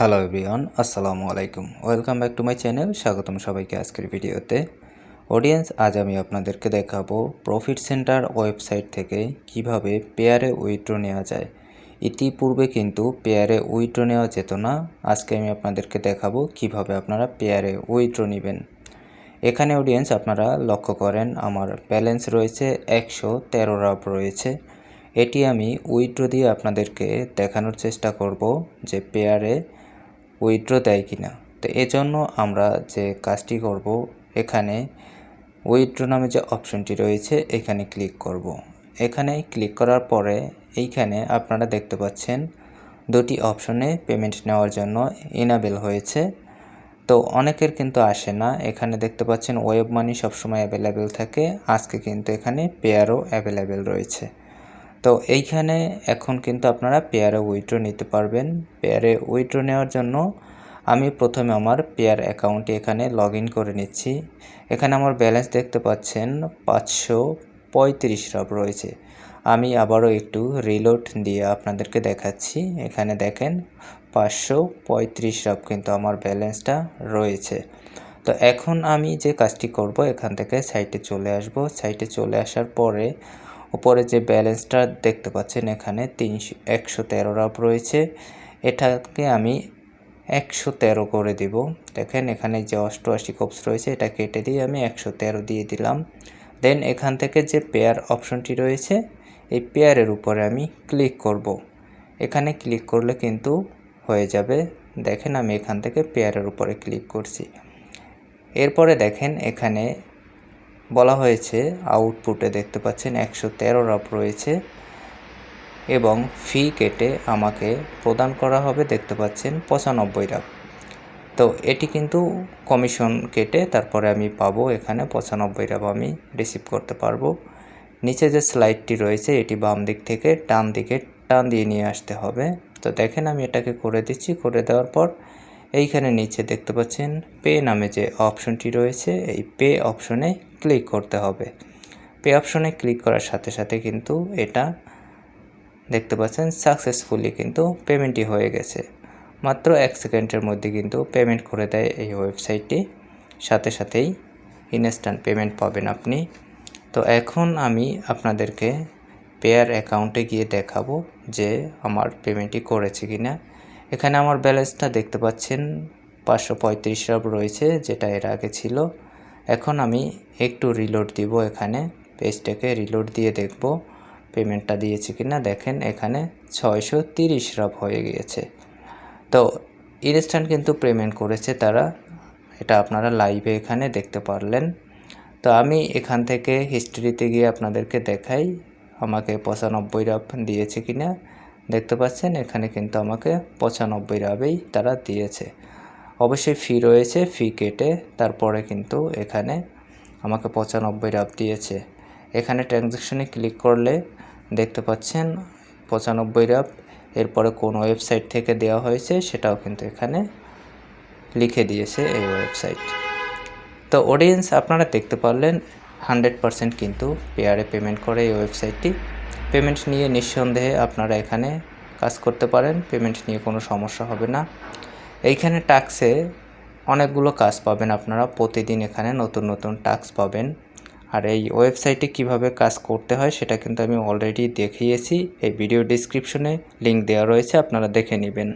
Hello everyone আসসালামু আলাইকুম welcome back to my channel স্বাগতম সবাইকে আজকের ভিডিওতে। অডিয়েন্স আজ আমি আপনাদেরকে দেখাবো প্রফিট সেন্টার ওয়েবসাইট থেকে কীভাবে পেয়ারে উইথড্র নেওয়া যায়। ইতিপূর্বে কিন্তু পেয়ারে উইথড্র নেওয়া যেত না। আজকে আমি আপনাদেরকে দেখাবো কীভাবে আপনারা পেয়ারে উইথড্র নেবেন। এখানে অডিয়েন্স আপনারা লক্ষ্য করেন, আমার ব্যালেন্স রয়েছে একশো তেরো রাব রয়েছে। এটি আমি উইথড্র দিয়ে আপনাদেরকে দেখানোর চেষ্টা করব যে পেয়ারে উইথড্র দেয় কিনা। তো এজন্য আমরা যে কাজটি করব, এখানে উইথড্র নামে যে অপশনটি রয়েছে, এখানে ক্লিক করব। এখানে ক্লিক করার পরে এইখানে আপনারা দেখতে পাচ্ছেন দুটি অপশনে পেমেন্ট নেওয়ার জন্য ইনাবেল হয়েছে। তো অনেকের কিন্তু আসে না। এখানে দেখতে পাচ্ছেন ওয়েব মানি সবসময় অ্যাভেলেবেল থাকে। আজকে কিন্তু এখানে পেয়ারও অ্যাভেলেবেল রয়েছে। তো এইখানে এখন কিন্তু আপনারা পেয়ারে উইথড্র নিতে পারবেন। পেয়ারে উইথড্র নেওয়ার জন্য আমি প্রথমে আমার পেয়ার অ্যাকাউন্টে এখানে লগ করে নিচ্ছি। এখানে আমার ব্যালেন্স দেখতে পাচ্ছেন পাঁচশো পঁয়ত্রিশ রব রয়েছে। আমি আবারও একটু রিলোড দিয়ে আপনাদেরকে দেখাচ্ছি। এখানে দেখেন পাঁচশো পঁয়ত্রিশ রব কিন্তু আমার ব্যালেন্সটা রয়েছে। তো এখন আমি যে কাজটি করব এখান থেকে সাইটে চলে আসব। সাইটে চলে আসার পরে উপরে যে ব্যালেন্সটা দেখতে পাচ্ছেন এখানে তিনশো, একশো তেরো রাব রয়েছে। এটাকে আমি একশো তেরো করে দিব। দেখেন এখানে যে অষ্টআশি কপস রয়েছে, এটা কেটে দিয়ে আমি একশো তেরো দিয়ে দিলাম। দেন এখান থেকে যে পেয়ার অপশনটি রয়েছে, এই পেয়ারের উপরে আমি ক্লিক করব। এখানে ক্লিক করলে কিন্তু হয়ে যাবে। দেখেন আমি এখান থেকে পেয়ারের উপরে ক্লিক করছি। এরপরে দেখেন এখানে বলা হয়েছে, আউটপুটে দেখতে পাচ্ছেন একশো তেরো রাপ রয়েছে এবং ফি কেটে আমাকে প্রদান করা হবে দেখতে পাচ্ছেন পঁচানব্বই রাপ তো এটি কিন্তু কমিশন কেটে তারপরে আমি পাবো এখানে পঁচানব্বই রাপ আমি রিসিভ করতে পারব। নিচে যে স্লাইডটি রয়েছে, এটি বাম দিক থেকে ডান দিকে টান দিয়ে নিয়ে আসতে হবে। তো দেখেন আমি এটাকে করে দিচ্ছি, করে দেওয়ার পর এইখানে নিচে দেখতে পাচ্ছেন পে নামে যে অপশনটি রয়েছে, এই পে অপশনে ক্লিক করতে হবে। পে অপশনে ক্লিক করার সাথে সাথে কিন্তু এটা দেখতে পাচ্ছেন সাকসেসফুলি কিন্তু পেমেন্টই হয়ে গেছে। মাত্র এক সেকেন্ডের মধ্যে কিন্তু পেমেন্ট করে দেয় এই ওয়েবসাইটটি সাথে সাথেই ইনস্ট্যান্ট পেমেন্ট পাবেন আপনি। তো এখন আমি আপনাদেরকে পেয়ার অ্যাকাউন্টে গিয়ে দেখাবো যে আমার পেমেন্টটি করেছে কি না এখানে আমার ব্যালেন্সটা দেখতে পাচ্ছেন পাঁচশো পঁয়ত্রিশ রাব রয়েছে, যেটা এর আগে ছিল। এখন আমি একটু রিলোড দিব এখানে। পেজটাকে রিলোড দিয়ে দেখব পেমেন্টটা দিয়েছে কি না দেখেন এখানে ছয়শো তিরিশ রাব হয়ে গিয়েছে। তো ইনস্ট্যান্ট কিন্তু পেমেন্ট করেছে তারা। এটা আপনারা লাইভে এখানে দেখতে পারলেন। তো আমি এখান থেকে হিস্ট্রিতে গিয়ে আপনাদেরকে দেখাই আমাকে পঁচানব্বই রাব দিয়েছে কি না দেখতে পাচ্ছেন এখানে কিন্তু আমাকে পঁচানব্বই রাবেই তারা দিয়েছে। অবশ্যই ফি রয়েছে ফি কেটে তারপরে কিন্তু এখানে আমাকে পঁচানব্বই রাব দিয়েছে। এখানে ট্রানজ্যাকশনে ক্লিক করলে দেখতে পাচ্ছেন পঁচানব্বই রাব। এরপরে কোন ওয়েবসাইট থেকে দেওয়া হয়েছে সেটাও কিন্তু এখানে লিখে দিয়েছে এই ওয়েবসাইট তো অডিয়েন্স আপনারা দেখতে পারলেন হান্ড্রেড পারসেন্ট কিন্তু পেয়ারে পেমেন্ট করে এই ওয়েবসাইটটি পেমেন্ট নিয়ে নিঃসন্দেহে আপনারা এখানে কাজ করতে পারেন। পেমেন্ট নিয়ে কোনো সমস্যা হবে না। এইখানে টাক্সে অনেকগুলো কাজ পাবেন আপনারা। প্রতিদিন এখানে নতুন নতুন টাক্স পাবেন। আর এই ওয়েবসাইটে কীভাবে কাজ করতে হয় সেটা কিন্তু আমি অলরেডি দেখিয়েছি। এই ভিডিও ডিসক্রিপশনে লিঙ্ক দেওয়া রয়েছে, আপনারা দেখে নেবেন।